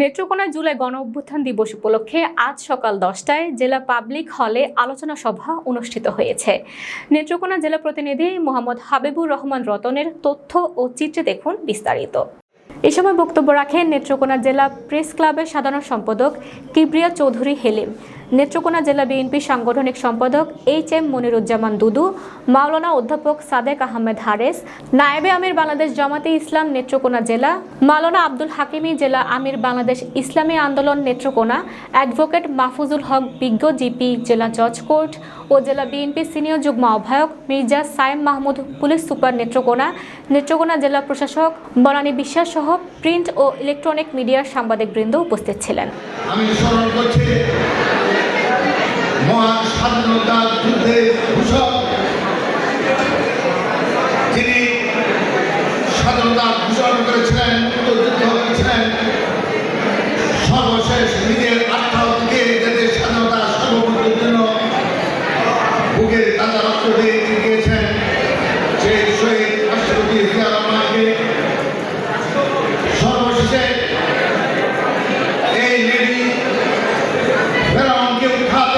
নেত্রকোনা জুলাই গণ অভ্যুত্থান দিবস উপলক্ষে আজ সকাল দশটায় জেলা পাবলিক হলে আলোচনা সভা অনুষ্ঠিত হয়েছে। নেত্রকোনা জেলা প্রতিনিধি মোহাম্মদ হাবিবুর রহমান রতনের তথ্য ও চিত্রে দেখুন বিস্তারিত। এ সময় বক্তব্য রাখেন নেত্রকোনা জেলা প্রেস ক্লাবের সাধারণ সম্পাদক কিবরিয়া চৌধুরী হেলিম। নেত্রকোনা জেলা বিএনপি সাংগঠনিক সম্পাদক এইচ এম মনিরুজ্জামান দুদু, মাওলানা অধ্যাপক সাদেক আহমেদ হারেস, নায়েবে আমির বাংলাদেশ জামাতে ইসলাম নেত্রকোনা জেলা, মাওলানা আব্দুল হাকিমি জেলা আমির বাংলাদেশ ইসলামী আন্দোলন নেত্রকোনা, অ্যাডভোকেট মাহফুজুল হক বিজ্ঞ জিপি জেলা জজ কোর্ট ও জেলা বিএনপি সিনিয়র যুগ্ম আহ্বায়ক মির্জা সাইম মাহমুদ পুলিশ সুপার নেত্রকোনা নেত্রকোনা জেলা প্রশাসক বনানী বিশ্বাস সহ প্রিন্ট ও ইলেকট্রনিক মিডিয়ার সাংবাদিকবৃন্দ উপস্থিত ছিলেন। আমি স্মরণ করছি মহান স্বাধীনতা যুদ্ধের ঘোষক যিনি স্বাধীনতা ঘোষণা করেছিলেন মুক্তযুদ্ধ করেছিলেন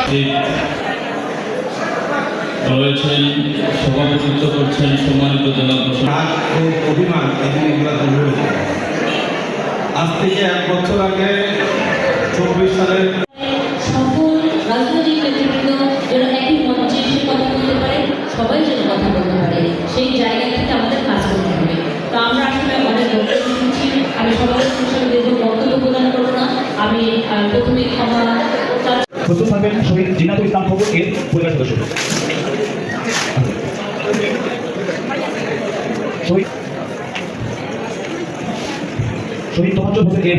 ফেরাউনকে রয়েছেন সভাপতিত্ব করছেন সম্মানিত জেলা প্রশাসক। অভিমান। আজ থেকে এক বছর আগে চব্বিশ সালের সকল রাজনৈতিক নেতৃবৃন্দ যেন একই মঞ্চে এসে কথা বলতে পারে সবাই যেন কথা বলতে পারে সেই জায়গা থেকে আমাদের কাজ করতে হবে। তো আমরা আসলে অনেক বক্তব্য শুনছি আমি সবার বক্তব্য প্রদান করব না। আমি প্রস্তুত থাকবেন শহীদ জিনাতুল ইসলাম খবর এর পরিবার সদস্য। শহীদ শহীদ তোমার হোসেন এর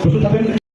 প্রস্তুত থাকবেন।